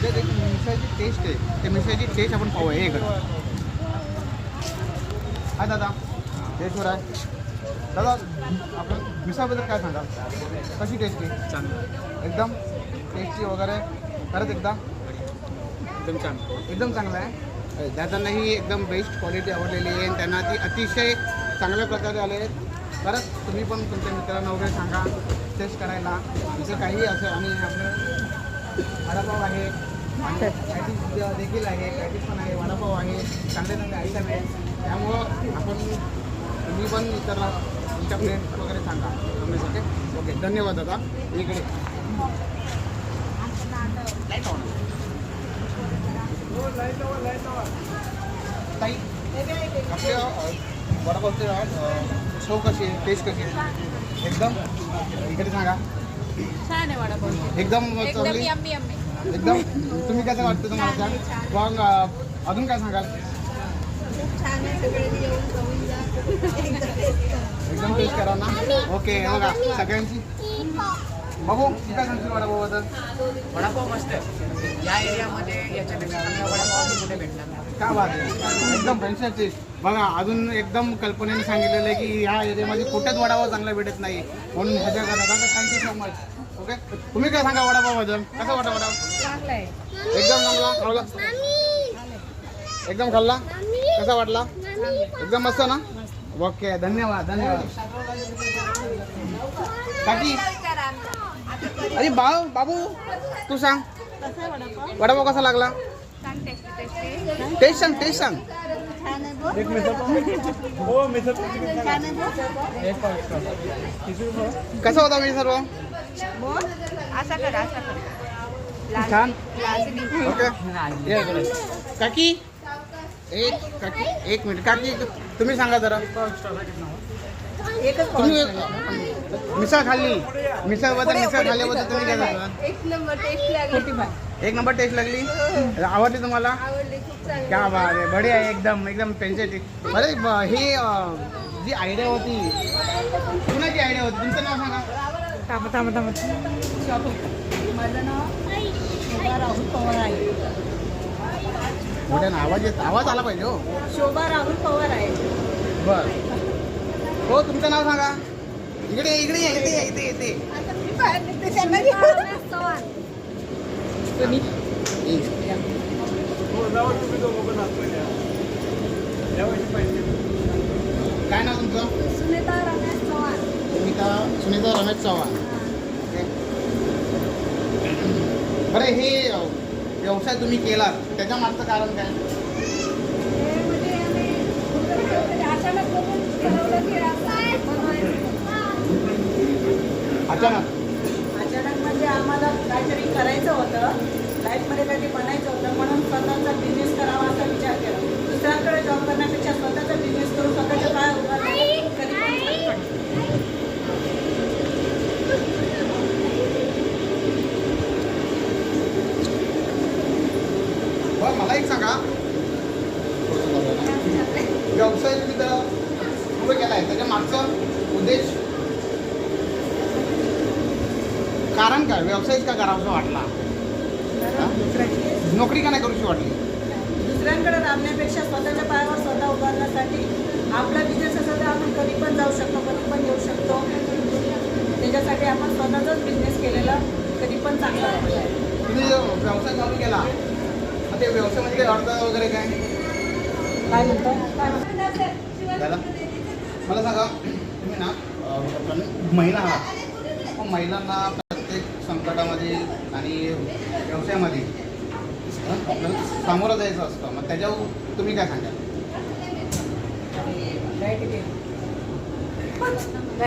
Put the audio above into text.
जे एक मिसळची टेस्ट आहे. ते मिसळची टेस्ट आपण पाहूया. हे हाय दादा. टेस्टवर आहे. दादा आपण मिसळबद्दल काय सांगाल? कशी टेस्ट आहे? चांगलं. एकदम टेस्टी वगैरे. परत एकदा. एकदम चांगलं एकदम चांगलं आहे. दादांनाही एकदम बेस्ट क्वालिटी आवडलेली आहे. आणि त्यांना ती अतिशय चांगल्या प्रकारे आले आहेत. परत तुम्ही पण तुमच्या मित्रांना वगैरे सांगा. टेस्ट करायला. इथे काही असं आणि आपलं वडापाव आहे. पॅटीस देखील आहे. पॅटीस पण आहे. वडापाव आहे. चांगले चांगले आयटम आहे. त्यामुळं आपण तुम्ही पण इतरला तुमच्या फ्रेंड्स वगैरे सांगा. ओके ओके धन्यवाद दादा. इकडे. लाइट ऑन ताई आपल्या वडापावचे चव कशी आहे? टेस्ट कशी आहे? एकदम? इकडे सांगा. छान आहे वडापाव. एकदम एकदम चांगली. Yummy yummy. एकदम तुम्ही कसं वाटतं तुम्हाला? छान मग अ, अजून काय सांगाल? छान आहे सगळे येऊन जाऊन जा. एकदम टेस्ट करा ना? ओके हे बघा सगळ्यांची. बघू तू काय सांगशील वडापावबद्दल. वडापाव मस्त आहे. या एरियामध्ये याच्यापेक्षा चांगला वडापाव कुठे भेटणार नाही. काय बात आहे. एकदम टेस्ट बघा अजून एकदम कल्पनेने सांगितलेलं आहे की ह्या एरियामध्ये कुठेच वडापाव चांगला भेटत नाही. म्हणून ह्याच्या करता थँक्यू सो मच ओके तुम्ही काय सांगा वडापावबद्दल? कसं वाटतं वडापाव? एकदम चांगला? खावला एकदम खाल्ला? कसा वाटला? एकदम मस्त ना? ओके धन्यवाद धन्यवाद. काकी? अरे बाव बाबू तू सांग. वडापाव कसा लागला? टेस्ट सांग टेस्ट सांग. कसा होता मी सर्व? छान. ओके. काकी एक काकी एक मिनिट. काकी तुम्ही सांगा जरा. एकच तुम्ही मिसळ खाल्ली. मिसळबद्दल मिसळ खाल्ल्याबद्दल तुम्ही काय सांगा एक नंबर टेस्ट लागली. एक नंबर टेस्ट लागली? आवडली तुम्हाला? आवडली खूप चांगली. क्या बात आहे. बढिया आहे एकदम एकदम पेन्सेटिक अरे ब- ही अं, जी आयडिया होती कुणाची आयडिया होती? तुमचं नाव सांगा. थांबा थांबा थांबा. माझं नाव शोभा राहुल पवार आहे. मोठ्यानं आवाज येत आवाज आला पाहिजे हो. शोभा राहुल पवार आहे. बर. हो तुमचं नाव सांगा. इकडे या, इकडे या, इथे या, इथे इथे काय नाव तुमचं? सुनीता रमेश चव्हाण. सुनीता सुनीता रमेश चव्हाण. ओके. बरं हे अ, व्यवसाय तुम्ही केलात त्याच्या मागचं कारण काय? हे म्हणजे आम्ही अचानक बघून अचानक. अचानक म्हणजे आम्हाला काहीतरी करायचं होतं. लाईफमध्ये काहीतरी बनायचं होतं म्हणून स्वतःचा बिझनेस करावा असा विचार केला. दुसऱ्यांकडे जॉब करण्यापेक्षा स्वतःचा बिझनेस करून स्वतःच्या काय कधी मला एक सांगा. व्यवसाय आहे. त्याच्या मागचं उद्देश कारण काय? व्यवसायच का करावासा वाटला? नोकरी का नाही करूशी वाटली? दुसऱ्यांकडे राबण्यापेक्षा स्वतःच्या पायावर स्वतः उभारण्यासाठी आपला बिझनेस असेल तर आपण कधी पण जाऊ शकतो कधी पण येऊ शकतो. त्याच्यासाठी आपण स्वतःचाच बिझनेस केलेला कधी पण चांगला तुम्ही जो व्यवसाय चालू केला मग ते व्यवसायामध्ये काही अडथळा वगैरे काय? काय म्हणतो? काय म्हणतो? दादा. मला सांगा तुम्ही ना आपण महिला आहात. मग महिलांना प्रत्येक संकटामध्ये आणि व्यवसायामध्ये आपल्याला सामोरं जायचं असतं. मग त्याच्यावर तुम्ही काय सांगाल?